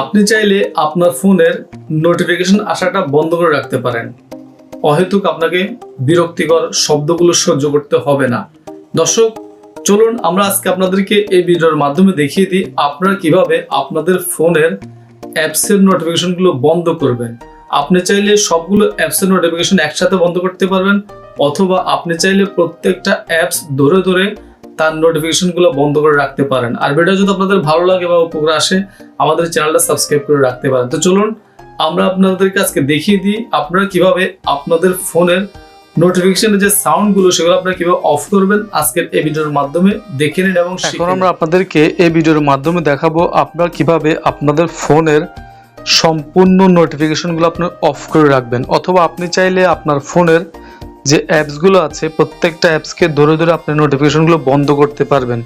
আপনি চাইলে আপনার ফোনের নোটিফিকেশন আসাটা বন্ধ করে রাখতে পারেন। অহেতুক আপনাকে বিরক্তিকর শব্দগুলো সহ্য করতে হবে না। দর্শক, চলুন আমরা আজকে আপনাদেরকে এই ভিডিওর মাধ্যমে দেখিয়ে দিই আপনারা কীভাবে আপনাদের ফোনের অ্যাপসের নোটিফিকেশনগুলো বন্ধ করবেন। আপনি চাইলে সবগুলো অ্যাপসের নোটিফিকেশন একসাথে বন্ধ করতে পারবেন, অথবা আপনি চাইলে প্রত্যেকটা অ্যাপস ধরে ধরে তার নোটিফিকেশনগুলো বন্ধ করে রাখতে পারেন। আর ভিডিও যদি আপনাদের ভালো লাগে বা উপকার আসে আমাদের চ্যানেলটা সাবস্ক্রাইব করে রাখতে পারেন। তো চলুন আমরা আপনাদেরকে আজকে দেখিয়ে দিই আপনারা কীভাবে আপনাদের ফোনের নোটিফিকেশনের যে সাউন্ডগুলো সেগুলো আপনারা কীভাবে অফ করবেন আজকের এই ভিডিওর মাধ্যমে দেখে নিন এবং এখন আমরা আপনাদেরকে এই ভিডিওর মাধ্যমে দেখাবো আপনারা কীভাবে আপনাদের ফোনের সম্পূর্ণ নোটিফিকেশনগুলো আপনার অফ করে রাখবেন। অথবা আপনি চাইলে আপনার ফোনের যে অ্যাপসগুলো আছে, প্রত্যেকটা অ্যাপসকে ধরে ধরে আপনি নোটিফিকেশনগুলো বন্ধ করতে পারবেন।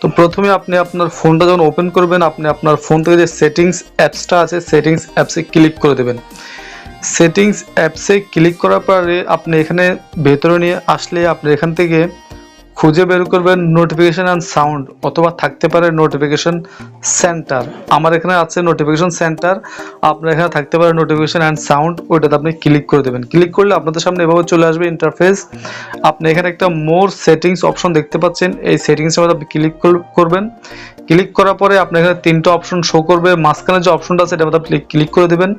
তো প্রথমে আপনি আপনার ফোনটা যখন ওপেন করবেন, আপনি আপনার ফোন থেকে যে সেটিংস অ্যাপসটা আছে সেটিংস অ্যাপসে ক্লিক করে দেবেন। সেটিংস অ্যাপসে ক্লিক করার পরে আপনি এখানে ভেতরে নিয়ে আসলে আপনি এখান থেকে খুঁজে বের করবেন নোটিফিকেশন অ্যান্ড সাউন্ড অথবা থাকতে পারে নোটিফিকেশন সেন্টার আমার এখানে আছে নোটিফিকেশন সেন্টার আপনার এখানে থাকতে পারে নোটিফিকেশন অ্যান্ড সাউন্ড ওইটাতে আপনি ক্লিক করে দেবেন। ক্লিক করলে আপনাদের সামনে এভাবে চলে আসবে ইন্টারফেস আপনি এখানে একটা মোর সেটিংস অপশন দেখতে পাচ্ছেন। এই সেটিংসের মধ্যে আপনি ক্লিক করবেন। ক্লিক করার পরে আপনার এখানে তিনটা অপশন শো করবে। মাঝখানে যে অপশনটা আছে, এটার মধ্যে আপনি ক্লিক করে দেবেন।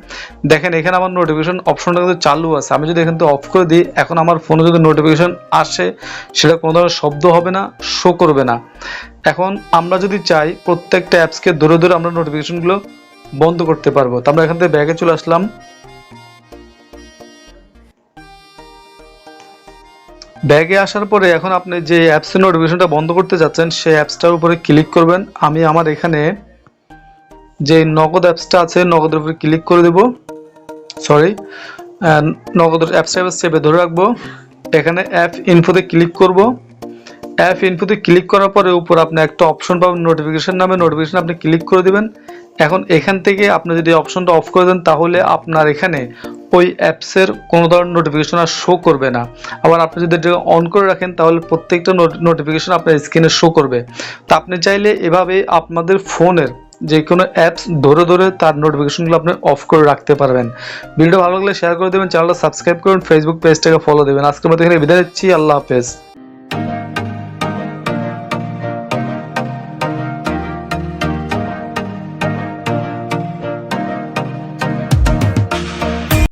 দেখেন, এখানে আমার নোটিফিকেশন অপশনটা কিন্তু চালু আছে। আমি যদি এখান থেকে অফ করে দিই, এখন আমার ফোনে যদি নোটিফিকেশন আসে, সেটা কোনো ধরনের শব্দ হবে না শো করবে না। এখন আমরা যদি চাই প্রত্যেকটা অ্যাপসকে ধরে ধরে আমরা নোটিফিকেশনগুলো বন্ধ করতে পারব। তো আমরা এখান থেকে ব্যাগে চলে আসলাম। ব্যাগে আসার পরে এখন আপনি যে অ্যাপসের নোটিফিকেশনটা বন্ধ করতে যাচ্ছেন, সেই অ্যাপসটার উপরে ক্লিক করবেন। আমি আমার এখানে যে নগদ অ্যাপসটা আছে, নগদের উপরে ক্লিক করে দেব। সরি নগদ অ্যাপসটা সেভে ধরে রাখব। এখানে অ্যাপ ইনফোতে ক্লিক করব। অ্যাপ ইনফোতে ক্লিক করার পরে উপর আপনি একটা অপশন পাবেন নোটিফিকেশন নামে নোটিফিকেশন আপনি ক্লিক করে দেবেন। এখন এখান থেকে আপনি যদি অপশনটা অফ করে দেন, তাহলে আপনার এখানে ওই অ্যাপসের কোনো ধরনের নোটিফিকেশন আর শো করবে না। আবার আপনি যদি এটা অন করে রাখেন, তাহলে প্রত্যেকটা নোটিফিকেশন আপনার স্ক্রিনে শো করবে। তা আপনি চাইলে এভাবে আপনাদের ফোনের যে কোনো অ্যাপস ধরে ধরে তার নোটিফিকেশনগুলো আপনি অফ করে রাখতে পারবেন। ভিডিও ভালো লাগলে শেয়ার করে দেবেন, চ্যানেলটা সাবস্ক্রাইব করুন ফেসবুক পেজটাকে ফলো দেবেন। আজকের মতো এখানে বিদায় দিচ্ছি আল্লাহ হাফেজ।